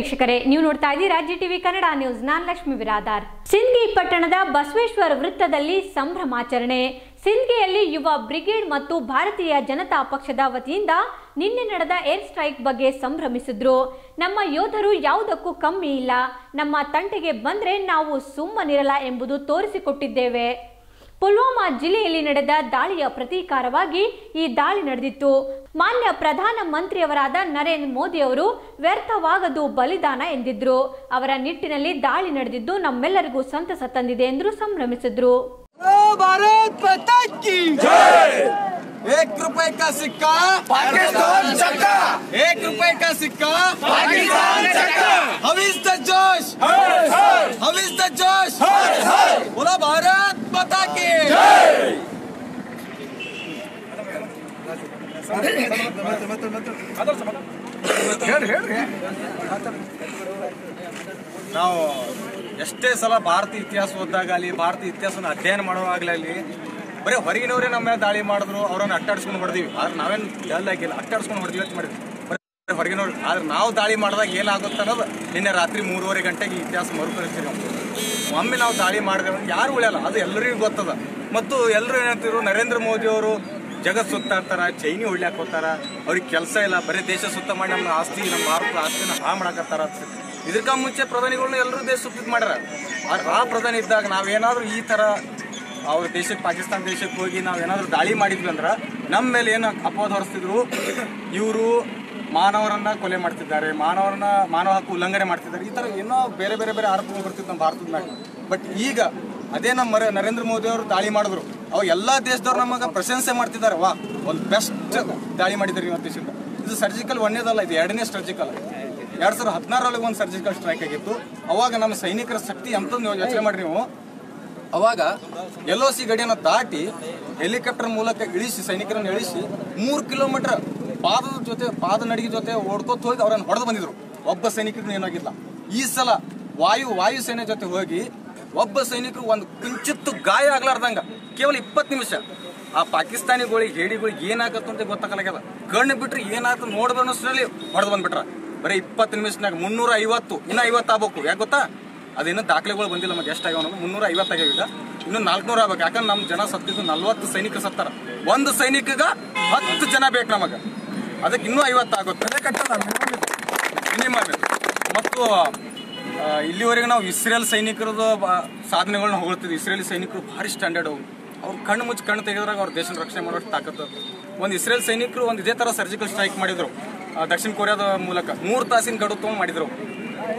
ವೀಕ್ಷಕರೇ, ನೀವು ನೋಡ್ತಾ ಇದ್ದೀರಿ ರಾಜ್ಯ ಟಿವಿ ಕನ್ನಡ ನ್ಯೂಸ್. ನಾನ್ ಲಕ್ಷ್ಮಿ ವಿರಾದಾರ್. ಸಿಂಧಿ ಪಟ್ಟಣದ ಬಸವೇಶ್ವರ ವೃತ್ತದಲ್ಲಿ ಸಂಭ್ರಮಾಚರಣೆ. ಸಿಂದ್ಗಿಯಲ್ಲಿ ಯುವ ಬ್ರಿಗೇಡ್ ಮತ್ತು ಭಾರತೀಯ ಜನತಾ ಪಕ್ಷದ ವತಿಯಿಂದ ನಿನ್ನೆ ನಡೆದ ಏರ್ ಸ್ಟ್ರೈಕ್ ಬಗ್ಗೆ ಸಂಭ್ರಮಿಸಿದ್ರು. ನಮ್ಮ ಯೋಧರು ಯಾವುದಕ್ಕೂ ಕಮ್ಮಿ ಇಲ್ಲ. ನಮ್ಮ ತಂಟೆಗೆ ಬಂದ್ರೆ ನಾವು ಸುಮ್ಮನಿರಲ್ಲ ಎಂಬುದು ತೋರಿಸಿಕೊಟ್ಟಿದ್ದೇವೆ. ಪುಲ್ವಾಮಾ ಜಿಲ್ಲೆಯಲ್ಲಿ ನಡೆದ ದಾಳಿಯ ಪ್ರತೀಕಾರವಾಗಿ ಈ ದಾಳಿ ನಡೆದಿತ್ತು ಮಾನ್ಯ ಪ್ರಧಾನ ಮಂತ್ರಿಯವರಾದ ನರೇಂದ್ರ ಮೋದಿ ಅವರು ವ್ಯರ್ಥವಾಗದು ಬಲಿದಾನ ಎಂದಿದ್ರು ಅವರ ನಿಟ್ಟಿನಲ್ಲಿ ದಾಳಿ ನಡೆದಿದ್ದು ನಮ್ಮೆಲ್ಲರಿಗೂ ಸಂತಸ ತಂದಿದೆ ಎಂದು ಸಂಭ್ರಮಿಸಿದ್ರು ओ भारत माता की एक रुपए का सिक्का पाकिस्तान चक्का एक रुपए का सिक्का पाकिस्तान चक्का हम इस द जोश हर हर हम इस द जोश हर हर बोला भारत ataque! ನಾವು ಎಷ್ಟೇ ಸಲ ಭಾರತೀಯ ಇತಿಹಾಸ ಓದಾಗಲಿ ಭಾರತೀಯ ಇತಿಹಾಸನ ಅಧ್ಯಯನ ಮಾಡುವಾಗಲಿ ಬರೀ ಹೊರಗಿನವರೇ ನಮ್ಮ ಮೇಲೆ ದಾಳಿ ಮಾಡಿದ್ರು ಅವರನ್ನು ಅಟ್ಟಾಡಿಸ್ಕೊಂಡು ಹೊಡೆದಿವಿ. ಆದ್ರೆ ನಾವೇನು ಆಗಿಲ್ಲ ಅಟ್ಟಾಡಿಸ್ಕೊಂಡು ಹೊಡೆದಿವಿ ಅಂತ ಮಾಡಿದ್ವಿ. ಹೊರಗಿನವ್ರು ಆದ್ರೆ ನಾವು ದಾಳಿ ಮಾಡಿದಾಗ ಏನಾಗುತ್ತೆ ಅನ್ನೋದು ನಿನ್ನೆ ರಾತ್ರಿ ಮೂರುವರೆ ಗಂಟೆಗೆ ಇತಿಹಾಸ ಮರುಕಳಿಸ್ತೀವಿ ಒಮ್ಮೆ ನಾವು ದಾಳಿ ಮಾಡಿದ್ರೆ ಯಾರು ಉಳಿಯಲ್ಲ? ಅದು ಎಲ್ಲರಿಗೂ ಗೊತ್ತದ. ಮತ್ತು ಎಲ್ಲರೂ ಏನಂತಿದ್ರು, ನರೇಂದ್ರ ಮೋದಿ ಅವರು ಜಗತ್ ಸುತ್ತಾಡ್ತಾರ ಚೈನಿ ಹೊಡ್ಲಾಕ್ ಹೋಗ್ತಾರ, ಅವ್ರಿಗೆ ಕೆಲಸ ಇಲ್ಲ, ಬರೀ ದೇಶ ಸುತ್ತ ಮಾಡಿ ನಮ್ಮ ಆಸ್ತಿ, ನಮ್ಮ ಭಾರತದ ಆಸ್ತಿನ ಹಾ ಮಾಡಕತ್ತಾರ ಇದಕ್ಕ ಮುಂಚೆ ಪ್ರಧಾನಿಗಳನ್ನ ಎಲ್ಲರೂ ದೇಶ ಸುತ್ತಿದ್ ಮಾಡ್ಯಾರ. ಆ ಪ್ರಧಾನಿ ಇದ್ದಾಗ ನಾವೇನಾದ್ರೂ ಈ ತರ ಅವ್ರ ದೇಶಕ್ಕೆ, ಪಾಕಿಸ್ತಾನ ದೇಶಕ್ಕೆ ಹೋಗಿ ನಾವೇನಾದ್ರೂ ದಾಳಿ ಮಾಡಿದ್ವಿ ಅಂದ್ರೆ, ನಮ್ಮ ಮೇಲೆ ಏನು ಅಪವಾದ ಹೊರಿಸ್ತಿದ್ರು? ಇವರು ಮಾನವರನ್ನ ಕೊಲೆ ಮಾಡ್ತಿದ್ದಾರೆ, ಮಾನವರನ್ನ, ಮಾನವ ಹಕ್ಕು ಉಲ್ಲಂಘನೆ ಮಾಡ್ತಿದ್ದಾರೆ. ಈ ತರ ಏನೋ ಬೇರೆ ಬೇರೆ ಬೇರೆ ಆರೋಪಗಳು ಬರ್ತಿತ್ತು ನಮ್ಮ ಭಾರತದ ಮ್ಯಾಗ. ಬಟ್ ಈಗ ಅದೇ ನಮ್ಮ ನರೇಂದ್ರ ಮೋದಿ ಅವರು ದಾಳಿ ಮಾಡಿದ್ರು. ಅವಾಗ ಎಲ್ಲಾ ದೇಶದವ್ರು ನಮಗೆ ಪ್ರಶಂಸೆ ಮಾಡ್ತಿದ್ದಾರೆ. ವಾ, ಒಂದು ಬೆಸ್ಟ್ ದಾಳಿ ಮಾಡಿದ್ರು ಇವತ್ತು ದೇಶದ ಇದು ಸರ್ಜಿಕಲ್ ಒಂದೇದಲ್ಲ, ಇದು ಎರಡನೇ ಸರ್ಜಿಕಲ್ ಎರಡ್ ಸಾವಿರದ ಹದಿನಾರರಲ್ಲಿ ಒಂದು ಸರ್ಜಿಕಲ್ ಸ್ಟ್ರೈಕ್ ಆಗಿತ್ತು. ಅವಾಗ ನಮ್ಮ ಸೈನಿಕರ ಶಕ್ತಿ ಅಂತಂದು ಯೋಚನೆ ಮಾಡ್ರಿ ನೀವು? ಅವಾಗ ಎಲ್ ಸಿ ಗಡಿಯನ್ನು ದಾಟಿ ಹೆಲಿಕಾಪ್ಟರ್ ಮೂಲಕ ಇಳಿಸಿ, ಸೈನಿಕರನ್ನು ಇಳಿಸಿ ಮೂರು ಕಿಲೋಮೀಟರ್ ಪಾದದ ಜೊತೆ ಪಾದ ನಡಿಗೆ ಜೊತೆ ಹೊಡ್ಕೊತ ಹೋಗಿ ಅವರನ್ನು ಹೊಡೆದು ಬಂದಿದ್ರು. ಒಬ್ಬ ಸೈನಿಕರಿಗೂ ಏನಾಗಿಲ್ಲ. ಈ ಸಲ ವಾಯು ವಾಯುಸೇನೆ ಜೊತೆ ಹೋಗಿ ಒಬ್ಬ ಸೈನಿಕರು ಒಂದು ಕಿಂಚಿತ್ತು ಗಾಯ ಆಗ್ಲಾರ್ದಂಗ. ಕೇವಲ ಇಪ್ಪತ್ತು ನಿಮಿಷ. ಆ ಪಾಕಿಸ್ತಾನಿಗಳಿಗೆ ಹೇಡಿಗಳಿಗೆ ಏನಾಗತ್ತೆ ಅಂತ ಗೊತ್ತಾಗಲಾಗ್ಯದ. ಕಣ್ಣು ಬಿಟ್ರೆ ಏನಾಯ್ತು ನೋಡ್ಬನ್ನೋಷ್ಟರಲ್ಲಿ ಹೊಡೆದು ಬಂದ್ಬಿಟ್ರ. ಬರೀ ಇಪ್ಪತ್ತು ನಿಮಿಷನಾಗ ಮುನ್ನೂರ ಐವತ್ತು ಇನ್ನೂ ಐವತ್ತು ಆಗ್ಬೇಕು ಯಾಕೆ ಗೊತ್ತಾ? ಅದೇನು ದಾಖಲೆಗಳು ಬಂದಿಲ್ಲ ನಮಗೆ ಎಷ್ಟು ಆಗ್ಯಾವ ಮುನ್ನೂರ ಐವತ್ತಾಗ್ಯಾವ ಈಗ ಇನ್ನು ನಾಲ್ಕುನೂರ ಆಗ್ಬೇಕು. ಯಾಕಂದ್ರೆ ನಮ್ಮ ಜನ ಸತ್ತಿದ್ದು ನಲ್ವತ್ತು ಸೈನಿಕರು ಸತ್ತಾರ. ಒಂದು ಸೈನಿಕಗ ಹತ್ತು ಜನ ಬೇಕು ನಮಗೆ. ಅದಕ್ಕೆ ಇನ್ನೂ ಐವತ್ತು ಆಗುತ್ತೆ ಮಿನಿಮಮ್ ಇದು ಮತ್ತು ಇಲ್ಲಿವರೆಗೆ ನಾವು ಇಸ್ರೇಲ್ ಸೈನಿಕರದ್ದು ಸಾಧನೆಗಳನ್ನ ಹೊಗಳ್ತಿದ್ವಿ. ಇಸ್ರೇಲಿ ಸೈನಿಕರು ಭಾರಿ ಸ್ಟ್ಯಾಂಡರ್ಡ್ ಅವ್ರು. ಅವ್ರು ಕಣ್ಣು ಮುಚ್ಚಿ ಕಣ್ಣು ತೆಗೆದ್ರಾಗ ಅವ್ರ ದೇಶನ ರಕ್ಷಣೆ ಮಾಡೋಷ್ಟು ತಾಕತ್ತು ಒಂದು ಇಸ್ರೇಲ್ ಸೈನಿಕರು ಒಂದು ಇದೇ ಥರ ಸರ್ಜಿಕಲ್ ಸ್ಟ್ರೈಕ್ ಮಾಡಿದರು. ದಕ್ಷಿಣ ಕೊರಿಯಾದ ಮೂಲಕ. ಮೂರು ತಾಸಿನ ಗಡು ತೊಗೊಂಡು ಮಾಡಿದ್ರು.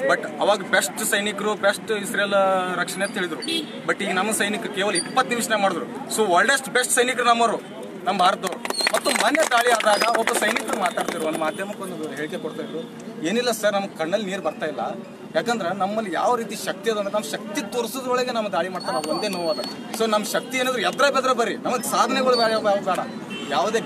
ಬಟ್ ಅವಾಗ ಬೆಸ್ಟ್ ಸೈನಿಕರು ಬೆಸ್ಟ್ ಇಸ್ರೇಲ್ ರಕ್ಷಣೆ ಅಂತ ಹೇಳಿದ್ರು. ಬಟ್ ಈಗ ನಮ್ಮ ಸೈನಿಕರು ಕೇವಲ ಇಪ್ಪತ್ತು ನಿಮಿಷನಾಗ ಮಾಡಿದ್ರು. ಸೊ ವರ್ಲ್ಡೆಸ್ಟ್ ಬೆಸ್ಟ್ ಸೈನಿಕರು ನಮ್ಮವರು. ನಮ್ಮ ಭಾರತದವರು ಮತ್ತು ಮಾನ್ಯ ದಾಳಿ ಆದಾಗ ಒಬ್ಬ ಸೈನಿಕರು ಮಾತಾಡ್ತಿರು ಒಂದು ಮಾಧ್ಯಮಕ್ಕೊಂದು ಹೇಳಿಕೆ ಕೊಡ್ತಾ ಇದ್ರು. ಏನಿಲ್ಲ ಸರ್ ನಮ್ಮ ಕಣ್ಣಲ್ಲಿ ನೀರು ಬರ್ತಾ ಇಲ್ಲ. ಯಾಕಂದ್ರೆ ನಮ್ಮಲ್ಲಿ ಯಾವ ರೀತಿ ಶಕ್ತಿ ಅದ ನಮ್ಮ ಶಕ್ತಿ ತೋರಿಸೋದ್ರೊಳಗೆ ನಮ್ಮ ದಾಳಿ ಮಾಡ್ತಾರೆ. ಒಂದೇ ನೋವಲ್ಲ. ಸೊ ನಮ್ಮ ಶಕ್ತಿ ಏನಾದ್ರು ಎದ್ರ ಬೆದ್ರ ಬರ್ರಿ. ನಮಗೆ ಸಾಧನೆಗಳು ಬೇಡ, ಬೇಡ- ಯಾವುದೇ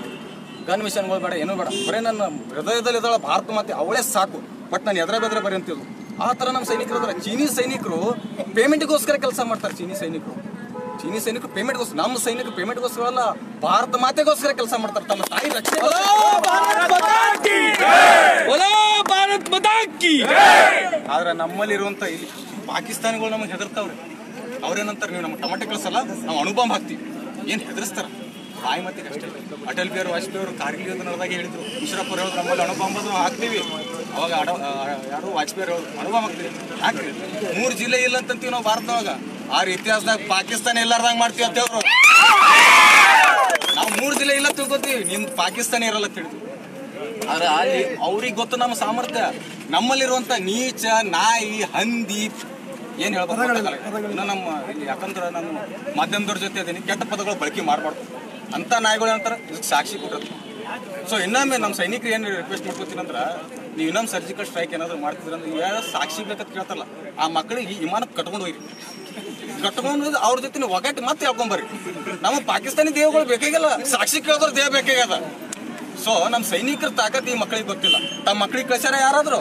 ಗನ್ ಮಿಷನ್ಗಳು ಬೇಡ, ಏನೂ ಬೇಡ. ಬರೀ ನನ್ನ ಹೃದಯದಲ್ಲಿ ಇದ್ದಾಳ ಭಾರತ ಮಾತೆ, ಅವಳೇ ಸಾಕು. ಬಟ್ ನಾನು ಎದ್ರ ಬೆದ್ರ ಬರೀ ಅಂತಿದ್ದು ಆ ಥರ ನಮ್ಮ ಸೈನಿಕರು ಅದಾರ ಚೀನಿ ಸೈನಿಕರು ಪೇಮೆಂಟ್ಗೋಸ್ಕರ ಕೆಲಸ ಮಾಡ್ತಾರೆ ಚೀನಿ ಸೈನಿಕರು. ಚೀನಿ ಸೈನಿಕರು ಪೇಮೆಂಟ್ಗೋಸ್ಕರ ನಮ್ಮ ಸೈನಿಕ ಪೇಮೆಂಟ್ಗೋಸ್ಕರ ಅಲ್ಲ ಭಾರತ ಮಾತೆಗೋಸ್ಕರ ಕೆಲಸ ಮಾಡ್ತಾರೆ. ತಮ್ಮ ತಾಯಿ ರಕ್ಷಣೆ ಆದ್ರೆ ನಮ್ಮಲ್ಲಿರುವಂತ ಇಲ್ಲಿ ಪಾಕಿಸ್ತಾನಿಗಳು ನಮಗೆ ಹೆದರ್ತಾವ್ರೆ. ಅವ್ರೇನಂತಾರೆ ನೀವು ನಮ್ಮ ಟೊಮಾಟೊ ಕಳ್ಸಲ್ಲ ನಾವು ಅಣುಬಾಂಬ್ ಹಾಕ್ತೀವಿ. ಏನು ಹೆದರ್ಸ್ತಾರ? ಬಾಯಿ ಮತ್ತೆ ಕಷ್ಟ ಅಟಲ್ ಬಿಹಾರಿ ವಾಜಪೇಯಿ ಅವರು ಕಾರ್ಗಿಲ್ ಹೇಳಿದ್ರು ಈಶ್ವರಪ್ಪ ಅವರು ಹೇಳಿದ್ರು ನಮ್ಮಲ್ಲಿ ಅಣುಬಾಂಬ್ ನಾವು ಹಾಕ್ತೀವಿ. ಅವಾಗ ಅಡ ಯಾರು ವಾಜಪೇಯಿ ಅವರು ಅಣುಬಾಂಬ್ ಹಾಕ್ತೀವಿ. ಹಾಕ್ರಿ ಮೂರು ಜಿಲ್ಲೆ ಇಲ್ಲ ಅಂತಂತೀವಿ ನಾವು ಭಾರತದೊಳಗೆ. ಆರ್ ಇತಿಹಾಸದಾಗ ಪಾಕಿಸ್ತಾನ ಎಲ್ಲಾರ್ದಂಗ್ ಮಾಡ್ತೀವಿ ಅಂತ ಹೇಳ್ರು. ನಾವು ಮೂರು ಜಿಲ್ಲೆ ಇಲ್ಲ ತಿಳ್ಕೊತೀವಿ. ನಿಮ್ ಪಾಕಿಸ್ತಾನ ಇರಲ್ಲ ತಿಳಿದು ಆದ್ರೆ ಅಲ್ಲಿ ಅವ್ರಿಗೆ ಗೊತ್ತು ನಮ್ಮ ಸಾಮರ್ಥ್ಯ. ನಮ್ಮಲ್ಲಿರುವಂತ ನೀಚ, ನಾಯಿ, ಹಂದಿ, ಏನ್ ಹೇಳ್ಬೋದು ನಮ್ಮ ಯಾಕಂದ್ರೆ ನಾನು ಮಾಧ್ಯಮದವ್ರ ಜೊತೆ ಅದೇನಿ ಕೆಟ್ಟ ಪದಗಳು ಬಳಕೆ ಮಾಡಬಾರ್ದು. ಅಂತ ನಾಯಿಗಳು ಅಂತಾರೆ ಇದಕ್ಕೆ ಸಾಕ್ಷಿ ಕೊಟ್ಟರು ಸೊ ಇನ್ನೊಮ್ಮೆ ನಮ್ಮ ಸೈನಿಕರು ಏನು ರಿಕ್ವೆಸ್ಟ್ ಮಾಡ್ಕೊತೀನಿ ಅಂದ್ರೆ, ನೀವು ಇನ್ನೊಂದು ಸರ್ಜಿಕಲ್ ಸ್ಟ್ರೈಕ್ ಏನಾದ್ರು ಮಾಡ್ತಿದ್ರೆ ಅಂದ್ರೆ ಸಾಕ್ಷಿ ಬೇಕಂತ ಕೇಳ್ತಾರಲ್ಲ. ಆ ಮಕ್ಕಳಿಗೆ ಈ ವಿಮಾನಕ್ಕೆ ಕಟ್ಕೊಂಡು ಹೋಗ್ರಿ. ಕಟ್ಕೊಂಡು ಅವ್ರ ಜೊತೆ ಒಗಟ್ ಮತ್ತೆ ಹೇಳ್ಕೊಂಬರ್ರಿ. ನಮ್ಮ ಪಾಕಿಸ್ತಾನಿ ದೇವಗಳು ಬೇಕಾಗಿಲ್ಲ, ಸಾಕ್ಷಿ ಕೇಳಿದ್ರೆ ದೇಹ ಬೇಕಾಗ್ಯದ. ಸೊ ನಮ್ಮ ಸೈನಿಕರ ತಾಕತ್ ಈ ಮಕ್ಕಳಿಗೆ ಗೊತ್ತಿಲ್ಲ. ತಮ್ಮ ಮಕ್ಕಳಿಗೆ ಕಳ್ಸ್ಯಾರ ಯಾರಾದ್ರು?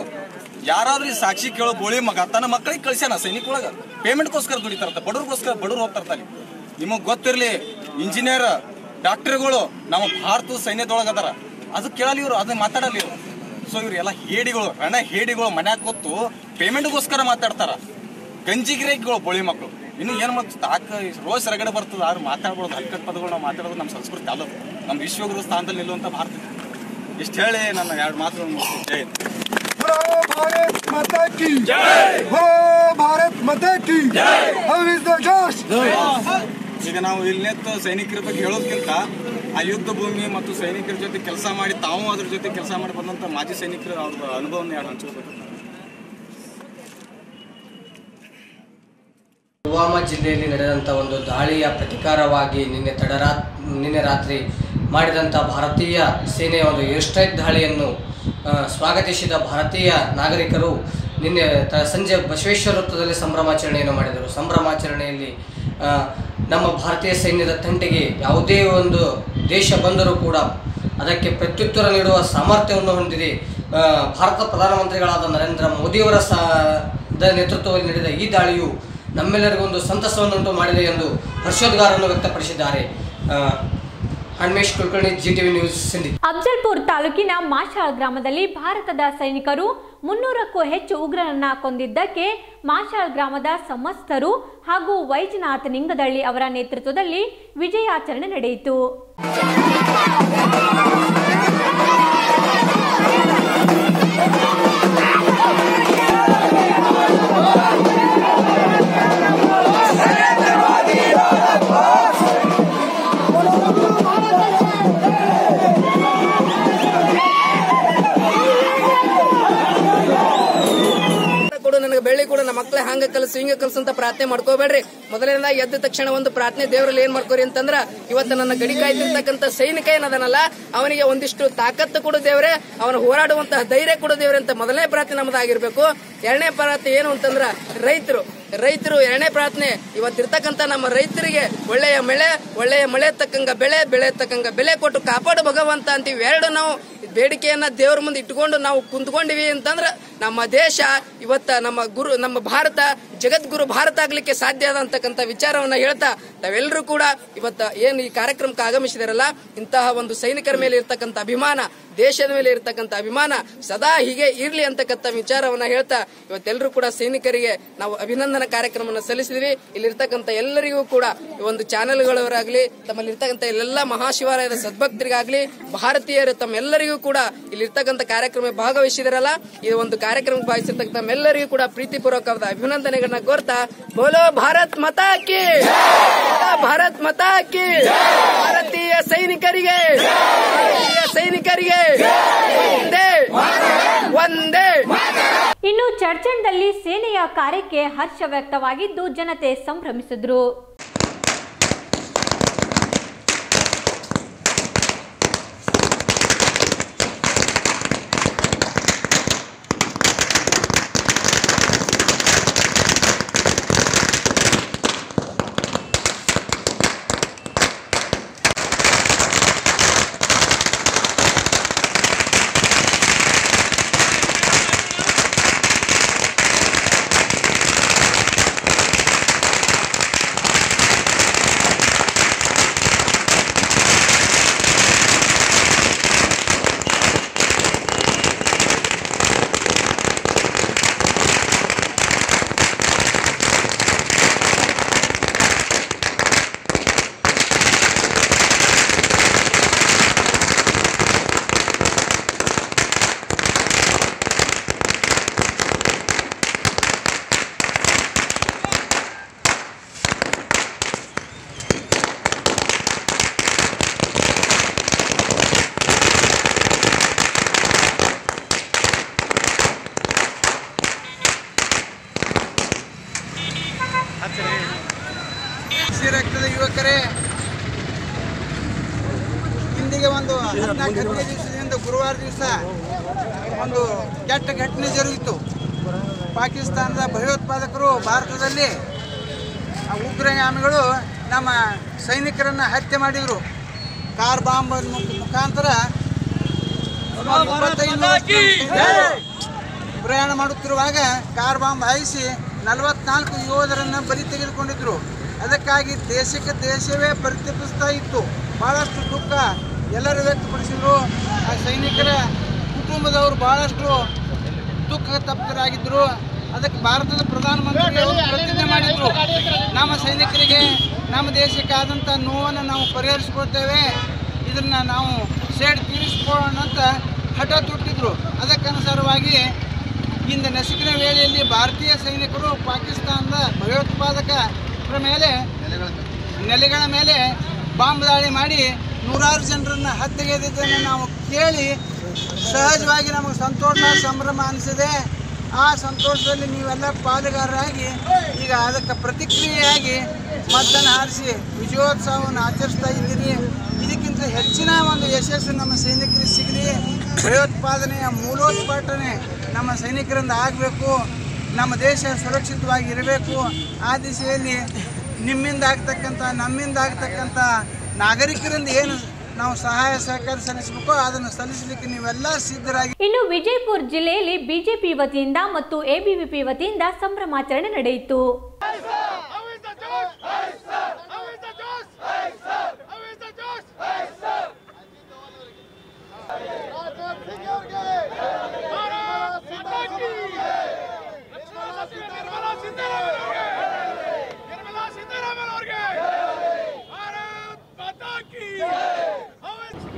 ಯಾರಾದ್ರೂ ಈ ಸಾಕ್ಷಿ ಕೇಳೋ ಬೋಳಿ ಮಗ, ತನ್ನ ಮಕ್ಕಳಿಗೆ ಕಳ್ಸ್ಯಾನ ಸೈನಿಕ ಒಳಗ? ಪೇಮೆಂಟ್ಗೋಸ್ಕರ ದುಡಿತಾರಂತ, ಬಡವ್ರಿಗೋಸ್ಕರ ಬಡವ್ರು ಹೋಗ್ತಾರಲ್ಲ ನಿಮಗ್ ಗೊತ್ತಿರ್ಲಿ ಇಂಜಿನಿಯರ್ ಡಾಕ್ಟರ್ಗಳು ನಮ್ಮ ಭಾರತದ ಸೈನ್ಯದೊಳಗ ಅದಾರ ಅದು ಕೇಳಲಿ ಇವರು, ಅದನ್ನ ಮಾತಾಡಲಿ ಇವ್ರು. ಸೊ ಇವರೆಲ್ಲ ಹೇಡಿಗಳು ರಣ ಹೇಡಿಗಳು ಮನ್ಯಾಗ ಪೇಮೆಂಟ್ ಪೇಮೆಂಟ್ಗೋಸ್ಕರ ಮಾತಾಡ್ತಾರ. ಗಂಜಿಗಿರೇಕಿಗಳು ಬೋಳಿ ಮಕ್ಕಳು ಇನ್ನು ಏನು ಮತ್ತು ತಾಕ ರೋಸ್ ರಗಡೆ ಬರ್ತದೆ. ಆದ್ರೆ ಮಾತಾಡ್ಬೋದು ಹಲ್ಕಟ್ ಪದಗಳು ನಾವು ಮಾತಾಡೋದು ನಮ್ಮ ಸಂಸ್ಕೃತಿ ಅಲ್ಲ ನಮ್ಮ ವಿಶ್ವಗುರು ಸ್ಥಾನದಲ್ಲಿ ನಿಲ್ಲುವಂಥ ಭಾರತ ಇಷ್ಟು ಹೇಳಿ ನನ್ನ ಎರಡು ಮಾತುಗಳನ್ನು ಜೈ ಭಾರತ್ ಈಗ ನಾವು ಇಲ್ಲಿ ನಿಂತು ಸೈನಿಕರ ಬಗ್ಗೆ ಹೇಳೋದಕ್ಕಿಂತ ಆ ಯುದ್ಧ ಭೂಮಿ ಮತ್ತು ಸೈನಿಕರ ಜೊತೆ ಕೆಲಸ ಮಾಡಿ ತಾವು ಅದ್ರ ಜೊತೆ ಕೆಲಸ ಮಾಡಿ ಬಂದಂತ ಮಾಜಿ ಸೈನಿಕರು ಅವ್ರ ಅನುಭವನ ಎರಡು ಹಂಚ್ಕೋಬೇಕು ಪುಲ್ವಾಮಾ ಜಿಲ್ಲೆಯಲ್ಲಿ ನಡೆದಂಥ ಒಂದು ದಾಳಿಯ ಪ್ರತಿಕಾರವಾಗಿ ನಿನ್ನೆ ತಡರಾ ನಿನ್ನೆ ರಾತ್ರಿ ಮಾಡಿದಂಥ ಭಾರತೀಯ ಸೇನೆಯ ಒಂದು ಏರ್ ಸ್ಟ್ರೈಕ್ ದಾಳಿಯನ್ನು ಸ್ವಾಗತಿಸಿದ ಭಾರತೀಯ ನಾಗರಿಕರು ನಿನ್ನೆ ಸಂಜೆ ಬಸವೇಶ್ವರ ವೃತ್ತದಲ್ಲಿ ಸಂಭ್ರಮಾಚರಣೆಯನ್ನು ಮಾಡಿದರು. ಸಂಭ್ರಮಾಚರಣೆಯಲ್ಲಿ ನಮ್ಮ ಭಾರತೀಯ ಸೈನ್ಯದ ತಂಟೆಗೆ ಯಾವುದೇ ಒಂದು ದೇಶ ಬಂದರೂ ಕೂಡ ಅದಕ್ಕೆ ಪ್ರತ್ಯುತ್ತರ ನೀಡುವ ಸಾಮರ್ಥ್ಯವನ್ನು ಹೊಂದಿದೆ. ಭಾರತ ಪ್ರಧಾನಮಂತ್ರಿಗಳಾದ ನರೇಂದ್ರ ಮೋದಿಯವರ ಸಾ ನೇತೃತ್ವದಲ್ಲಿ ನಡೆದ ಈ ದಾಳಿಯು ನಮ್ಮೆಲ್ಲರಿಗೂ ಒಂದು ಸಂತಸವನ್ನುಂಟು ಮಾಡಿದೆ ಎಂದು ಹರ್ಷೋದ್ಗಾರವನ್ನು ವ್ಯಕ್ತಪಡಿಸಿದ್ದಾರೆ. ಅಫ್ಜಲ್ಪುರ್ ತಾಲೂಕಿನ ಮಾಶಾಳ್ ಗ್ರಾಮದಲ್ಲಿ ಭಾರತದ ಸೈನಿಕರು ಮುನ್ನೂರಕ್ಕೂ ಹೆಚ್ಚು ಉಗ್ರರನ್ನ ಕೊಂದಿದ್ದಕ್ಕೆ ಮಾಶಾಳ್ ಗ್ರಾಮದ ಸಮಸ್ತರು ಹಾಗೂ ವೈಜನಾಥ್ ನಿಂಗದಳ್ಳಿ ಅವರ ನೇತೃತ್ವದಲ್ಲಿ ವಿಜಯಾಚರಣೆ ನಡೆಯಿತು. ಮಕ್ಳ ಹಂಗ ಕಲಸು, ಹಿಂಗ ಕಲಸು ಅಂತ ಪ್ರಾರ್ಥನೆ ಮಾಡ್ಕೋಬೇಡ್ರಿ. ಮೊದಲಿಂದ ಎದ್ದ ತಕ್ಷಣ ಒಂದು ಪ್ರಾರ್ಥನೆ ದೇವರಲ್ಲಿ ಏನ್ ಮಾಡ್ಕೋರಿ ಅಂತಂದ್ರ, ಇವತ್ತು ನನ್ನ ಗಡಿ ಕಾಯ್ತಿರ್ತಕ್ಕಂಥ ಸೈನಿಕ ಏನದನಲ್ಲ, ಅವನಿಗೆ ಒಂದಿಷ್ಟು ತಾಕತ್ತು ಕೊಡು ದೇವ್ರೆ, ಅವನು ಹೋರಾಡುವಂತಹ ಧೈರ್ಯ ಕೊಡು ದೇವ್ರೆ ಅಂತ ಮೊದಲನೇ ಪ್ರಾರ್ಥನೆ ನಮ್ಮದಾಗಿರ್ಬೇಕು ಎರಡನೇ ಪ್ರಾರ್ಥನೆ ಏನು ಅಂತಂದ್ರ, ರೈತರು ರೈತರು ಎರಡನೇ ಪ್ರಾರ್ಥನೆ, ಇವತ್ತಿರ್ತಕ್ಕಂಥ ನಮ್ಮ ರೈತರಿಗೆ ಒಳ್ಳೆಯ ಮಳೆ ಒಳ್ಳೆಯ ಮಳೆ ತಕ್ಕಂಗ ಬೆಳೆ ಬೆಳೆ ತಕ್ಕಂಗ ಬೆಲೆ ಕೊಟ್ಟು ಕಾಪಾಡು ಭಗವಂತ ಅಂತೀವಿ. ಎರಡು ನಾವು ಬೇಡಿಕೆಯನ್ನ ದೇವ್ರ ಮುಂದೆ ಇಟ್ಕೊಂಡು ನಾವು ಕುಂತ್ಕೊಂಡಿವಿ ಅಂತಂದ್ರೆ ನಮ್ಮ ದೇಶ ಇವತ್ತ ನಮ್ಮ ಗುರು, ನಮ್ಮ ಭಾರತ, ಜಗದ್ಗುರು ಭಾರತ ಆಗ್ಲಿಕ್ಕೆ ಸಾಧ್ಯ ಅಂತಕ್ಕಂಥ ವಿಚಾರವನ್ನ ಹೇಳ್ತಾ ತಾವೆಲ್ಲರೂ ಕೂಡ ಇವತ್ತ ಏನು ಈ ಕಾರ್ಯಕ್ರಮಕ್ಕೆ ಆಗಮಿಸಿದಾರಲ್ಲ, ಇಂತಹ ಒಂದು ಸೈನಿಕರ ಮೇಲೆ ಇರ್ತಕ್ಕಂಥ ಅಭಿಮಾನ, ದೇಶದ ಮೇಲೆ ಇರ್ತಕ್ಕಂಥ ಅಭಿಮಾನ ಸದಾ ಹೀಗೆ ಇರ್ಲಿ ಅಂತಕ್ಕಂಥ ವಿಚಾರವನ್ನ ಹೇಳ್ತಾ ಇವತ್ತೆಲ್ಲರೂ ಕೂಡ ಸೈನಿಕರಿಗೆ ನಾವು ಅಭಿನಂದನಾ ಕಾರ್ಯಕ್ರಮವನ್ನು ಸಲ್ಲಿಸಿದ್ವಿ. ಇಲ್ಲಿರ್ತಕ್ಕಂಥ ಎಲ್ಲರಿಗೂ ಕೂಡ ಈ ಒಂದು ಚಾನೆಲ್ಗಳವರಾಗ್ಲಿ ತಮ್ಮಲ್ಲಿ ಇರ್ತಕ್ಕಂಥ ಎಲ್ಲ ಮಹಾಶಿವಾಲಯದ ಸದ್ಭಕ್ತರಿಗಾಗ್ಲಿ, ಭಾರತೀಯರು ತಮ್ಮೆಲ್ಲರಿಗೂ ಕೂಡ ಇಲ್ಲಿರ್ತಕ್ಕಂಥ ಕಾರ್ಯಕ್ರಮ ಭಾಗವಹಿಸಿದಾರಲ್ಲ, ಈ ಒಂದು ಕಾರ್ಯಕ್ರಮ ಭಾಗವಹಿಸಿರ್ತಕ್ಕಂಥ ಎಲ್ಲರಿಗೂ ಕೂಡ ಪ್ರೀತಿಪೂರ್ವಕವಾದ ಅಭಿನಂದನೆಗಳನ್ನ ಕೋರ್ತಾ, ಬೋಲೋ ಭಾರತ್ ಮತ ಕಿ ಭಾರತ್ ಮತ ಕಿ ಭಾರತೀಯ ಸೈನಿಕರಿಗೆ ಭಾರತೀಯ ಸೈನಿಕರಿಗೆ ಒಂದೇ ಒಂದೇ ಇನ್ನು ಚರ್ಚಂಡಲ್ಲಿ ಸೇನೆಯ ಕಾರ್ಯಕ್ಕೆ ಹರ್ಷ ವ್ಯಕ್ತವಾಗಿದ್ದು ಜನತೆ ಸಂಭ್ರಮಿಸಿದ್ರು. ಬಿಸಿ ರಕ್ತದ ಯುವಕರೇ. ಇಂದಿಗೆ ಒಂದು ಹದಿನಾಲ್ಕು ಹದಿನೈದು ದಿವಸದಿಂದ ಗುರುವಾರ ದಿವಸ ಒಂದು ಕೆಟ್ಟ ಘಟನೆ ಜರುಗಿತು. ಪಾಕಿಸ್ತಾನದ ಭಯೋತ್ಪಾದಕರು ಭಾರತದಲ್ಲಿ ಆ ಉಗ್ರಗಾಮಿಗಳು ನಮ್ಮ ಸೈನಿಕರನ್ನು ಹತ್ಯೆ ಮಾಡಿದರು. ಕಾರ್ ಬಾಂಬ್ ಮುಖಾಂತರ ಪ್ರಯಾಣ ಮಾಡುತ್ತಿರುವಾಗ ಕಾರ್ ಬಾಂಬ್ ಹಾಯಿಸಿ ನಲವತ್ನಾಲ್ಕು ಯೋಧರನ್ನು ಬಲಿ ತೆಗೆದುಕೊಂಡಿದ್ರು. ಅದಕ್ಕಾಗಿ ದೇಶಕ್ಕೆ ದೇಶವೇ ಪರಿತಪಿಸ್ತಾ ಇತ್ತು. ಬಹಳಷ್ಟು ದುಃಖ ಎಲ್ಲರೂ ವ್ಯಕ್ತಪಡಿಸಿದ್ರು. ಆ ಸೈನಿಕರ ಕುಟುಂಬದವರು ಬಹಳಷ್ಟು ದುಃಖ ತಪ್ತರಾಗಿದ್ದರು. ಅದಕ್ಕೆ ಭಾರತದ ಪ್ರಧಾನಮಂತ್ರಿಗಳು ಪ್ರತಿಜ್ಞೆ ಮಾಡಿದ್ರು. ನಮ್ಮ ಸೈನಿಕರಿಗೆ ನಮ್ಮ ದೇಶಕ್ಕೆ ಆದಂಥ ನೋವನ್ನು ನಾವು ಪರಿಹರಿಸ್ಕೊಳ್ತೇವೆ. ಇದನ್ನು ನಾವು ಸೇಡ್ ತೀರಿಸ್ಕೊಳ್ಳೋಣ ಅಂತ ಹಠ ತೊಟ್ಟಿದ್ರು. ಅದಕ್ಕನುಸಾರವಾಗಿ ಇಂದು ನಸುಕಿನ ವೇಳೆಯಲ್ಲಿ ಭಾರತೀಯ ಸೈನಿಕರು ಪಾಕಿಸ್ತಾನದ ಭಯೋತ್ಪಾದಕರ ಮೇಲೆ, ನೆಲೆಗಳ ಮೇಲೆ ಬಾಂಬ್ ದಾಳಿ ಮಾಡಿ ನೂರಾರು ಜನರನ್ನು ಹತ್ಯೆಗೆದಿದ್ದನ್ನು ನಾವು ಕೇಳಿ ಸಹಜವಾಗಿ ನಮಗೆ ಸಂತೋಷ, ಸಂಭ್ರಮ ಅನಿಸಿದೆ. ಆ ಸಂತೋಷದಲ್ಲಿ ನೀವೆಲ್ಲ ಪಾಲುಗಾರರಾಗಿ ಈಗ ಅದಕ್ಕೆ ಪ್ರತಿಕ್ರಿಯೆಯಾಗಿ ಮದ್ದನ್ನು ಹಾರಿಸಿ ವಿಜಯೋತ್ಸವವನ್ನು ಆಚರಿಸ್ತಾ ಇದ್ದೀರಿ. ಇದಕ್ಕಿಂತ ಹೆಚ್ಚಿನ ಒಂದು ಯಶಸ್ಸು ನಮ್ಮ ಸೈನಿಕರಿಗೆ ಸಿಗಲಿ. ಭಯೋತ್ಪಾದನೆಯ ಮೂಲೋತ್ಪಾಟನೆ ನಮ್ಮ ಸೈನಿಕರಿಂದ ಆಗಬೇಕು. ನಮ್ಮ ದೇಶ ಸುರಕ್ಷಿತವಾಗಿ ಇರಬೇಕು. ಆ ದಿಸೆಯಲ್ಲಿ ನಿಮ್ಮಿಂದ ಆಗ್ತಕ್ಕಂಥ, ನಮ್ಮಿಂದ ಆಗ್ತಕ್ಕಂಥ ನಾಗರಿಕರಿಂದ ಏನು ನಾವು ಸಹಾಯ, ಸಹಕಾರ ಸಲ್ಲಿಸಬೇಕು ಅದನ್ನು ಸಲ್ಲಿಸಲಿಕ್ಕೆ ನೀವೆಲ್ಲ ಸಿದ್ಧರಾಗಿ ಇನ್ನು ವಿಜಯಪುರ ಜಿಲ್ಲೆಯಲ್ಲಿ ಬಿಜೆಪಿ ವತಿಯಿಂದ ಮತ್ತು ಎಬಿವಿಪಿ ವತಿಯಿಂದ ಸಂಭ್ರಮಾಚರಣೆ ನಡೆಯಿತು.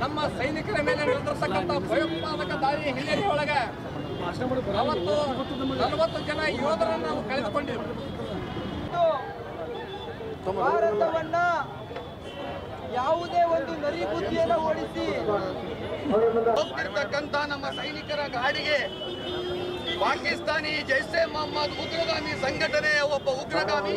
ನಮ್ಮ ಸೈನಿಕರ ಮೇಲೆ ನಡೆದಿರ್ತಕ್ಕಂಥ ಭಯೋತ್ಪಾದಕ ದಾಳಿ ಹಿನ್ನೆಲೆ ಒಳಗೆ ಅವತ್ತು ನಲವತ್ತು ಜನ ಯೋಧರನ್ನು ನಾವು ಕಳೆದುಕೊಂಡಿದ್ದೇವೆ ಭಾರತವನ್ನ ಯಾವುದೇ ಒಂದು ನರಿ ಬುದ್ಧಿಯನ್ನು ಓಡಿಸಿ ಹೋಗ್ತಿರ್ತಕ್ಕಂಥ ನಮ್ಮ ಸೈನಿಕರ ಗಾಡಿಗೆ ಪಾಕಿಸ್ತಾನಿ ಜೈಸೆ ಮೊಹಮ್ಮದ್ ಉಗ್ರಗಾಮಿ ಸಂಘಟನೆಯ ಒಬ್ಬ ಉಗ್ರಗಾಮಿ.